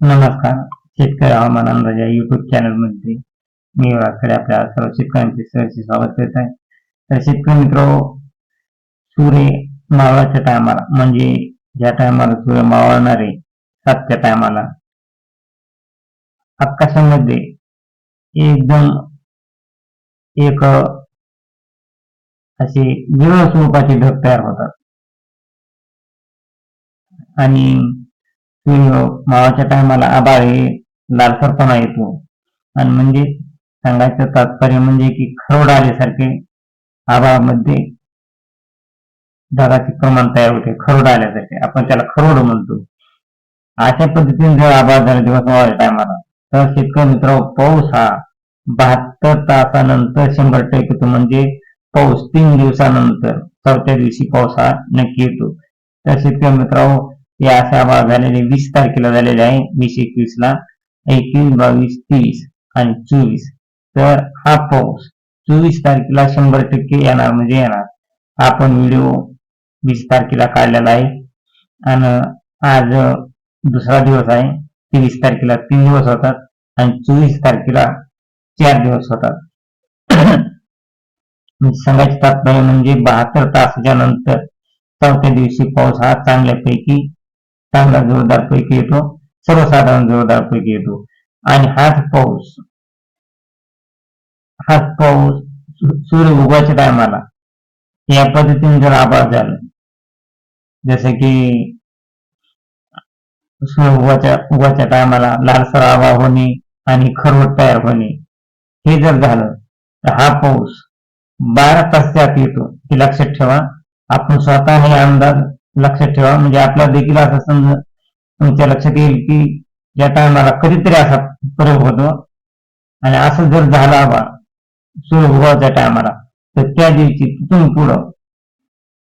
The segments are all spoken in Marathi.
नमस्कार. शेतकरी हवामान अंदाज या युट्यूब चॅनलमध्ये मी वाकडे आपल्या सर्व शेतकऱ्यांचे सहर्ष स्वागत करत आहे. तर शेतकरी मित्र सूर्य मावळाच्या टायमाला म्हणजे ज्या टायमाला सूर्य मावळणारे सातच्या टायमाला आकाशामध्ये एकदम एक असे विरळ स्वरूपाचे ढग तयार होतात. आणि मावाच्या टायमाला आबाळ हे लालसरपणा येतो. आणि म्हणजे सांगायचं तात्पर्य म्हणजे की खरोड आल्यासारखे आबाळामध्ये ढगाचे प्रमाण तयार होते. खरोड आल्यासारखे. आपण त्याला खरोड म्हणतो. अशा पद्धतीने जर आभाळ झाला दिवस मावाच्या टायमाला तर शेतकरी मित्र पाऊस हा बहात्तर तासानंतर शंभर टक्के येतो. म्हणजे पाऊस तीन दिवसानंतर चौथ्या दिवशी पाऊस हा नक्की येतो. तर शेतकरी मित्रांनो हे असे आभाळ झालेले वीस तारखेला झालेले आहे. वीस एकवीस ला एकवीस बावीस तीस आणि चोवीस. तर हा पाऊस चोवीस तारखेला शंभर टक्के येणार म्हणजे येणार. आपण व्हिडिओ वीस तारखेला काढलेला आहे. आणि आज दुसरा दिवस आहे. तेवीस तारखेला तीन दिवस होतात आणि चोवीस तारखेला चार दिवस होतात. म्हणजे सांगायचे तात्पर्य म्हणजे बहात्तर तासाच्या नंतर चौथ्या दिवशी पाऊस हा चांगल्यापैकी चांगला जोरदार पैकी येतो सर्वसाधारण जोरदार पैकी येतो. आणि हाच पाऊस हाच पाऊस सूर्य उगवायच्या टायमाला या पद्धतीने जर आभाळ झालं जसं की सूर्य उगवाच्या उगवाच्या टायमाला लालसर आभाळ होणे आणि खरवट तयार होणे हे जर झालं तर हा पाऊस बारा तासात येतो. हे लक्षात ठेवा. आपण स्वतः हे अंदाज लक्षात ठेवा. म्हणजे आपला देखील असा समज तुमच्या लक्षात येईल की या टायमाला कधीतरी असा प्रयोग होतो. आणि असं जर झाला बा सूर्य टायमाला तर त्या दिवशी तिथून पुढं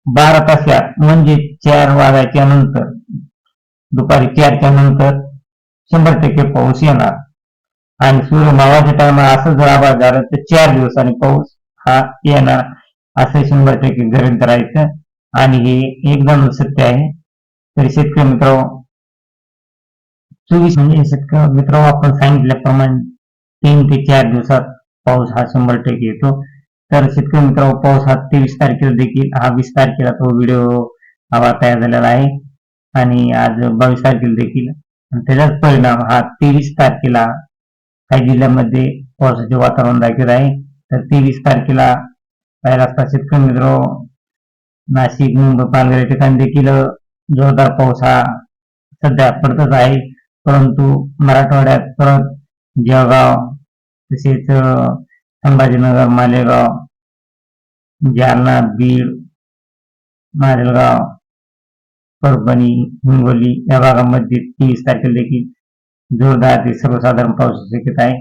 बारा तासात म्हणजे चार वाजायच्या नंतर दुपारी चारच्या नंतर शंभर टक्के पाऊस येणार. आणि सूर्य मावाच्या टायमाला असं जर आभाळ झालं तर चार दिवसांनी पाऊस हा येणार. असं शंभर टक्के गरज करायचं आणि हे एकदम सत्य आहे. तर शेतकरी मित्र चोवीस म्हणजे शेतकरी मित्र आपण सांगितल्याप्रमाणे तीन ते चार दिवसात पाऊस हा शंभर टक्के येतो. तर शेतकरी मित्र पाऊस हा तेवीस तारखेला देखील हा वीस तारखेला तो व्हिडिओ हवा तयार झालेला आहे. आणि आज बावीस तारखेला देखील. त्याचाच परिणाम हा तेवीस तारखेला काही जिल्ह्यामध्ये पावसाचे वातावरण दाखवत आहे. तर तेवीस तारखेला पहिला असता शेतकरी मित्र नाशिक मुंबई पालघर या ठिकाणी देखील जोरदार पाऊस हा सध्या पडतच आहे. परंतु मराठवाड्यात परत जळगाव तसेच संभाजीनगर मालेगाव जालना बीड मालेगाव परभणी हिंगोली या भागामध्ये तीस तारखेला देखील जोरदार ते सर्वसाधारण पावसाची शक्यता आहे.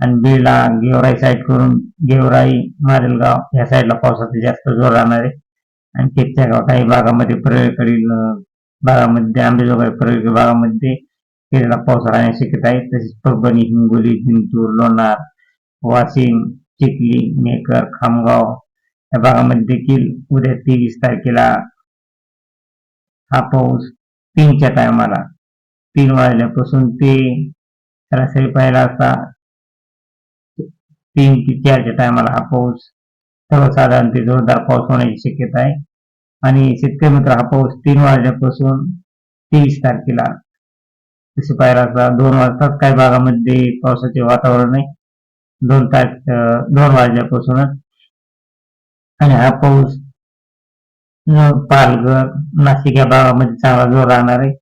आणि बीडला गेवराई साईड करून गेवराई मारेलगाव या साईडला पावसाचा जास्त जोर राहणार आहे. आणि त्याच्या काही भागामध्ये परळीकडील भागामध्ये आंबेजोगाई प्रयोग भागामध्ये केलेला पाऊस राहण्याची शक्यता आहे. तसेच परभणी हिंगोली जिंतूर लोणार वाशिम चिखली मेकर खामगाव या भागामध्ये देखील उद्या तेवीस तारखेला हा पाऊस तीनच्या टायमाला तीन वाजल्यापासून ते सरासरी पाहिला असता तीन ते चारच्या टायमाला हा पाऊस सर्वसाधारण ते जोरदार पाऊस होण्याची शक्यता आहे. आणि शेतकरी मित्र हा पाऊस तीन वाजल्यापासून तेवीस तारखेला. तसे पाहिला असता दोन वाजताच काही भागामध्ये पावसाचे वातावरण आहे. दोन तारखे दोन वाजल्यापासूनच. आणि हा पाऊस पालघर नाशिक या भागामध्ये चांगला जोर राहणार आहे.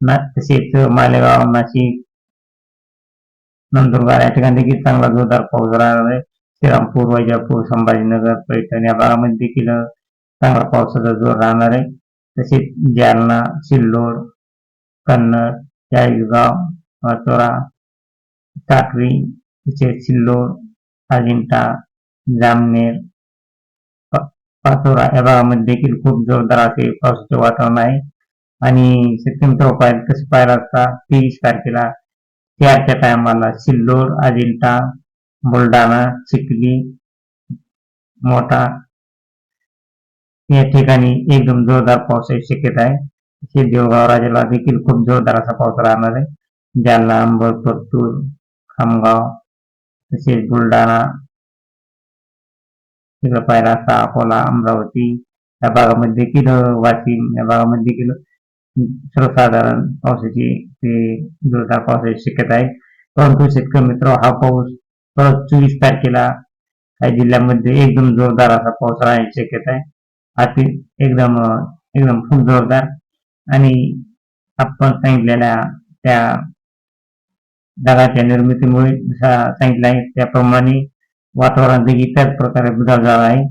ना तसेच मालेगाव नाशिक नंदुरबार या ठिकाणी देखील चांगला जोरदार पाऊस राहणार आहे. श्रीरामपूर वैजापूर संभाजीनगर पैठण या भागामध्ये देखील चांगला पावसाचा जोर राहणार? आहे तसेच जालना सिल्लोड कन्नड चाळीसगाव वाचोरा टाकळी तसेच सिल्लोड अजिंठा जामनेर पाचोरा या भागामध्ये देखील खूप जोरदार असे पावसाचे वातावरण आहे. आणि सप्टेंबर मित्र कसं तसं पाहिलं असता तेवीस तारखेला चारच्या टायमाला सिल्लोड अजिंठा बुलढाणा चिखली मोठा या एकदम जोरदार पावसाची शक्यता आहे. तसेच देवगाव देखील खूप जोरदार असा राहणार आहे. जालना अंबड परतूर, खामगाव तसेच बुलढाणा, तिकडे पाहिला अकोला, अमरावती या भागामध्ये देखील वाशिम या भागामध्ये देखील सर्वसाधारण पावसाची ते जोरदार पावसाची शक्यता आहे. परंतु शेतकरी मित्र, हा पाऊस परत चोवीस तारखेला काही जिल्ह्यामध्ये एकदम जोरदार असा पाऊस शक्यता आहे. अति एकदम एकदम खूप जोरदार. आणि आपण सांगितलेल्या त्या जगाच्या निर्मितीमुळे जसा सांगितलं आहे त्याप्रमाणे वातावरण देखील त्याच प्रकारे बदल झाला आहे.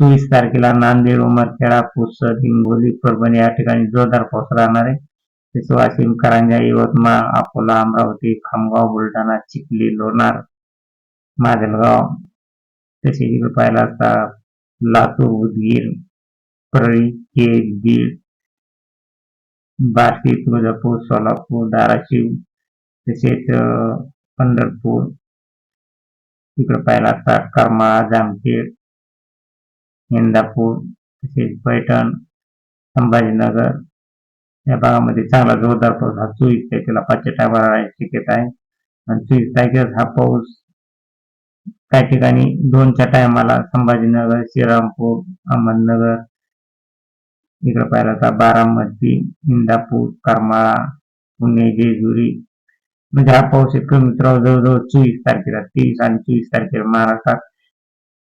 चोवीस तारखेला नांदेड उमरखेडा पुसद हिंगोली परभणी या ठिकाणी जोरदार पाऊस राहणार आहे. तसेच वाशिम करांजा यवतमाळ अकोला अमरावती खामगाव बुलढाणा चिखली लोणार माजलगाव. तसेच इकडे पाहिला असता लातूर उदगीर परळी बीड बार्शी तुळजापूर सोलापूर धाराशिव तसेच पंढरपूर. तिकडं पाहिला असता करमाळा जामखेड इंदापूर तसेच पैठण संभाजीनगर. या भागामध्ये चांगला जोरदार पाऊस हा चोवीस तारखेला पाचशे टायमाला शक्यता आहे. आणि चोवीस तारखेस हा पाऊस काही ठिकाणी दोनच्या टायमाला संभाजीनगर श्रीरामपूर अहमदनगर इकडं पाहिलं तर बारामती इंदापूर करमाळा पुणे जेजुरी म्हणजे हा पाऊस इतकं मित्र जवळजवळ चोवीस तारखेला तेवीस आणि चोवीस तारखेला महाराष्ट्रात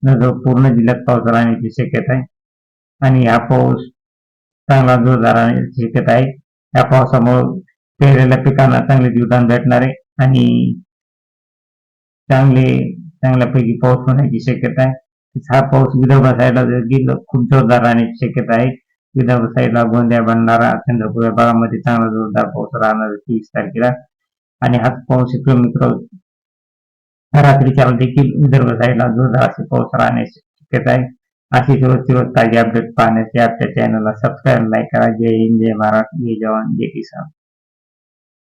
जवळजवळ पूर्ण जिल्ह्यात पाऊस राहण्याची शक्यता आहे आणि हा पाऊस चांगला जोरदार राहण्याची शक्यता आहे या पावसामुळे पेरलेल्या पिकांना चांगले जीवदान भेटणार आहे आणि चांगले चांगल्यापैकी पाऊस होण्याची शक्यता आहे हा पाऊस विदर्भ साईडला जर गेलं खूप जोरदार राहण्याची शक्यता आहे विदर्भ साईडला गोंदिया भंडारा चंद्रपूर या भागामध्ये चांगला जोरदार पाऊस राहणार तीस तारखेला आणि हाच पाऊस किलोमीटर रात्रीच्या देखील विदर्भ साईडला जोरदार असे पाऊस राहण्याची शक्यता आहे. अशी रोजची रोज ताजी अपडेट पाहण्यासाठी आपल्या चॅनलला सबस्क्राईब लाईक करा. जय हिंद जय महाराष्ट्र जय जवान जय किसान.